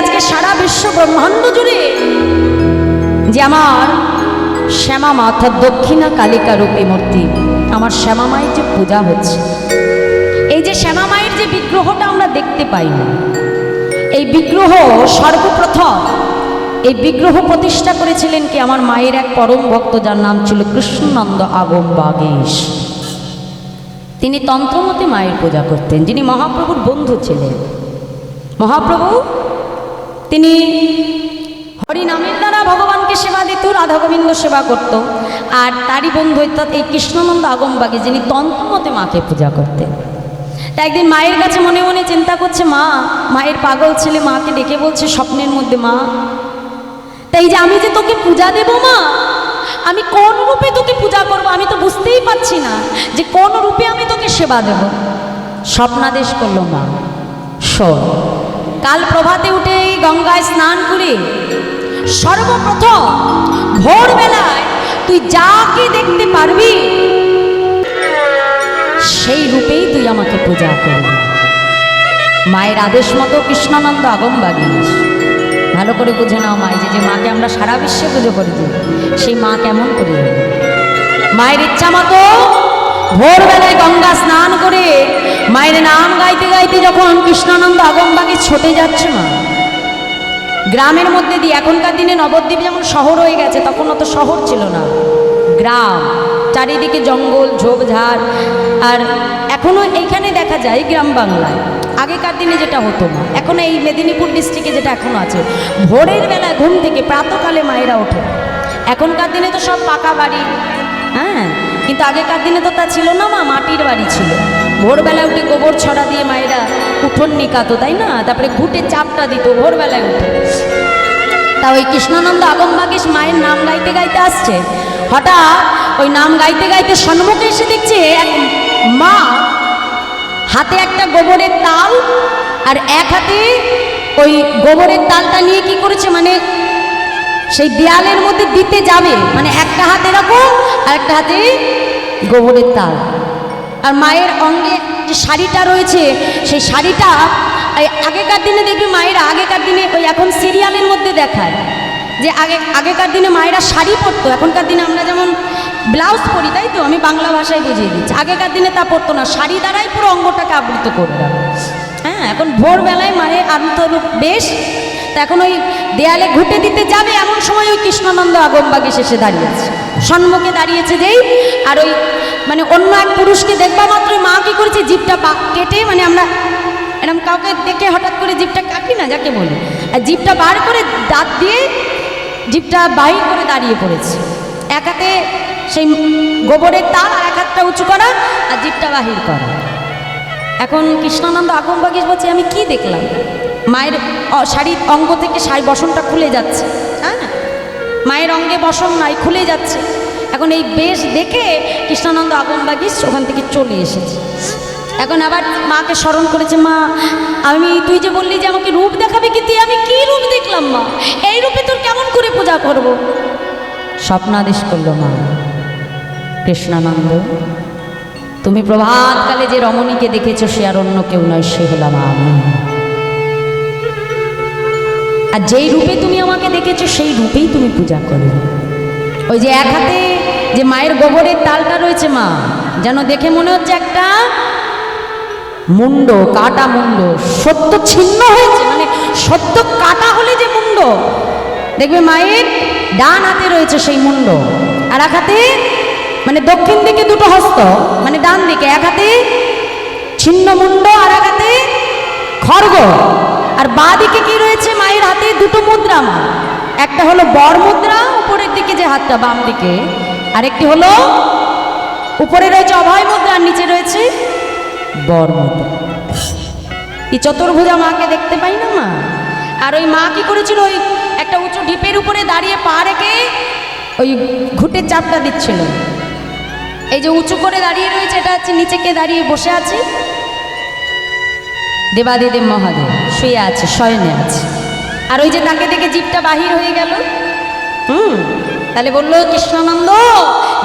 আজকে সারা বিশ্ব ব্রহ্মাণ্ড জুড়ে যে আমার শ্যামা মা অর্থাৎ দক্ষিণা কালিকা রূপী মূর্তি, আমার শ্যামা মায়ের যে পূজা হচ্ছে, এই যে শ্যামা মায়ের যে বিগ্রহটা আমরা দেখতে পাই না, এই বিগ্রহ সর্বপ্রথম, এই বিগ্রহ প্রতিষ্ঠা করেছিলেন কি আমার মায়ের এক পরম ভক্ত যার নাম ছিল কৃষ্ণনন্দ আগম বাগেশ। তিনি তন্ত্রমতে মায়ের পূজা করতেন, যিনি মহাপ্রভুর বন্ধু ছিলেন। মহাপ্রভু তিনি হরিনামের দ্বারা ভগবানকে সেবা দিত রাধা গোবিন্দ সেবা করত। আর তারই বন্ধু অর্থাৎ এই কৃষ্ণানন্দ আগমবাগে যিনি তন্ত্রমতে মাকে পূজা করতেন। তা একদিন মায়ের কাছে মনে মনে চিন্তা করছে, মা, মায়ের পাগল ছেলে মাকে ডেকে বলছে স্বপ্নের মধ্যে, মা তাই যে আমি যে তোকে পূজা দেব, মা, আমি কোন রূপে তোকে পূজা করব আমি তো বুঝতেই পারছি না যে কোন রূপে আমি তোকে সেবা দেব। স্বপ্নাদেশ করল মা, শোন কাল প্রভাতে উঠে এই গঙ্গায় স্নান করে সর্বপ্রথম ভোরবেলায় তুই যাকে দেখতে পারবি, সেই রূপেই তুই আমাকে পূজা করবি। মায়ের আদেশ মতো কৃষ্ণানন্দ আগম বাগিস ভালো করে বুঝে নাও মাই, যে যে মাকে আমরা সারা বিশ্বে পুজো করে সেই মা কেমন করে মায়ের ইচ্ছা মতো ভোরবেলায় গঙ্গা স্নান করে মায়ের নাম গাইতে গাইতে যখন কৃষ্ণানন্দ আগমবাগে ছোটে যাচ্ছে মা। গ্রামের মধ্যে দিয়ে এখনকার দিনে নবদ্বীপ যেমন শহর হয়ে গেছে, তখন অত শহর ছিল না। গ্রাম, চারিদিকে জঙ্গল, ঝোপঝাড়। আর এখনও এইখানে দেখা যায় গ্রাম বাংলায়। আগেকার দিনে যেটা হতো না এখন এই মেদিনীপুর ডিস্ট্রিক্টে যেটা এখনও আছে। ভোরের বেলা ঘুম থেকে প্রাতকালে মায়েরা ওঠে। এখনকার দিনে তো সব পাকা বাড়ি হ্যাঁ? কিন্তু আগেকার দিনে তো তা ছিল না, মা, মাটির বাড়ি ছিল। ভোরবেলা উঠে গোবর ছড়া দিয়ে মায়েরা উঠোন নিকাতো, তাই না? তারপরে ঘুটে চাপটা দিত ভোরবেলায় উঠে। তা ওই কৃষ্ণানন্দ আগমবাগেশ মায়ের নাম গাইতে গাইতে আসছে। হঠাৎ ওই নাম গাইতে গাইতে সম্মুখে এসে দেখছে এক মা হাতে একটা গোবরের তাল আর এক হাতে ওই গোবরের তালটা নিয়ে কি করেছে মানে সেই দেয়ালের মধ্যে দিতে যাবে। মানে একটা হাতে এরকম আর একটা হাতে গোবরের তাল। আর মায়ের অঙ্গে যে শাড়িটা রয়েছে, সেই শাড়িটা আগেকার দিনে দেখবি মায়েরা, আগেকার দিনে ওই এখন সিরিয়ালের মধ্যে দেখায় যে আগে, আগেকার দিনে মায়েরা শাড়ি পরতো। এখনকার দিনে আমরা যেমন ব্লাউজ পরি, তাই তো? আমি বাংলা ভাষায় বুঝিয়ে দিচ্ছি। আগেকার দিনে তা পরতো না। শাড়ি দ্বারাই পুরো অঙ্গটাকে আবৃত করে হ্যাঁ এখন ভোরবেলায় মায়ের আন্তরূপ বেশ। তা এখন ওই দেয়ালে ঘুটে দিতে যাবে এমন সময় ওই কৃষ্ণানন্দ আগমবাগে শেষে দাঁড়িয়েছে সম্মুখে দাঁড়িয়েছে যেই, আর ওই মানে অন্য এক পুরুষকে দেখবা মাত্র, মা কি করেছে জিপটা কেটে মানে আমরা এরকম কাউকে দেখে হঠাৎ করে জিপটা কাটি না, যাকে বলি। আর জিপটা বার করে দাঁত দিয়ে জিপটা বাহির করে দাঁড়িয়ে পড়েছে। এক হাতে সেই গোবরের তাল আর এক হাতটা উঁচু করা, আর জিপটা বাহির করা। এখন কৃষ্ণানন্দ আগমবাগিস বলছে, আমি কি দেখলাম? মায়ের শাড়ির অঙ্গ থেকে শাড়ি বসনটা খুলে যাচ্ছে। মায়ের অঙ্গে বসন নাই, খুলে যাচ্ছে। এখন এই বেশ দেখে কৃষ্ণানন্দ আগমবাগিস ওখান থেকে চলে এসেছে। এখন আবার মাকে স্মরণ করেছে, মা, আমি, তুই যে বললি যে আমাকে রূপ দেখাবে কি, তুই আমি কি রূপ দেখলাম, মা? এই রূপে তোর কেমন করে পূজা করব? স্বপ্নাদেশ করল মা। কৃষ্ণানন্দ, তুমি প্রভাতকালে যে রমণীকে দেখেছ, সে আর অন্য কেউ নয়, সে হলাম আমি আর যেই রূপে তুমি আমাকে দেখেছ, সেই রূপেই তুমি পূজা করবে ওই যে এক হাতে যে মায়ের গোবরের তালটা রয়েছে মা, যেন দেখে মনে হচ্ছে একটা মুন্ড, কাটা মুন্ড। সত্য ছিন্ন হয়েছে মানে সত্য কাটা হলে যে মুন্ড। দেখবে মায়ের ডান হাতে রয়েছে সেই মুন্ড, আর এক হাতে মানে দক্ষিণ দিকে দুটো হস্ত মানে ডান দিকে। এক হাতে ছিন্ন মুন্ড, আর এক হাতে খড়গ। আর বাঁ দিকে কি রয়েছে হাতে দুটো মুদ্রা মা একটা হলো বর মুদ্রা, উপরের দিকে যে হাতটা, বাম দিকে। আরেকটি হলো উপরে রয়েছে অভয় মুদ্রা, আর নিচে রয়েছে বর মুদ্রা। এই চতুর্ভুজা মাকে দেখতে পাই না মা? আর ওই মা কি করেছিল? ওই একটা উঁচু ঢিপের উপরে দাঁড়িয়ে পা রেখে ওই ঘুটের চাপটা দিচ্ছিল। এই যে উঁচু করে দাঁড়িয়ে রয়েছে, এটা হচ্ছে নিচে কে দাঁড়িয়ে বসে আছে? দেবাদিদেব মহাদেব, শুয়ে আছে, শয়নে আছে। আর ওই যে তাকে দেখে জীবটা বাহির হয়ে গেল। হুম, তাহলে বলল, কৃষ্ণানন্দ,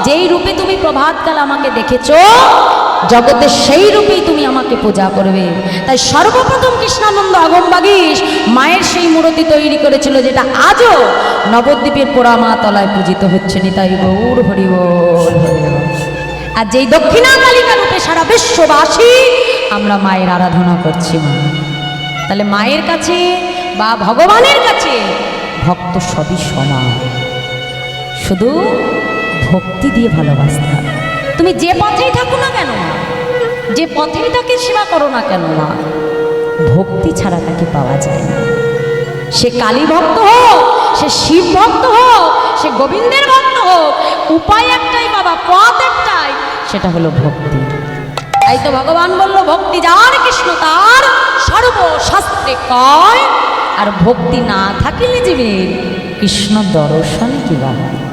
যেই রূপে তুমি প্রভাতকাল আমাকে দেখেছ, জগতে সেই রূপেই তুমি আমাকে পূজা করবে। তাই সর্বপ্রথম কৃষ্ণানন্দ আগমবাগীশ মায়ের সেই মূর্তি তৈরি করেছিল, যেটা আজও নবদ্বীপের পোড়ামা তলায় পূজিত হচ্ছে। নিতাই গৌর হরিবল আর যেই দক্ষিণা কালিকা রূপে সারা বিশ্ববাসী আমরা মায়ের আরাধনা করছি মা। তাহলে মায়ের কাছে বা ভগবানের কাছে ভক্ত সবই সমান শুধু ভক্তি দিয়ে ভালোবাসতে হবে তুমি যে পথেই থাকো না কেন? যে পথেই তাকে সেবা করো না কেন? মা ভক্তি ছাড়া তাকে পাওয়া যায় না। সে কালী ভক্ত হোক, সে শিব ভক্ত হোক, সে গোবিন্দের ভক্ত হোক, উপায় একটাই বাবা, পথ একটাই, সেটা হলো ভক্তি। তাই তো ভগবান বলল, ভক্তি যার কৃষ্ণ, তার সর্বশাস্ত্রে কয় আর ভক্তি না থাকিলে জীবের কৃষ্ণ দর্শন কি বা হয়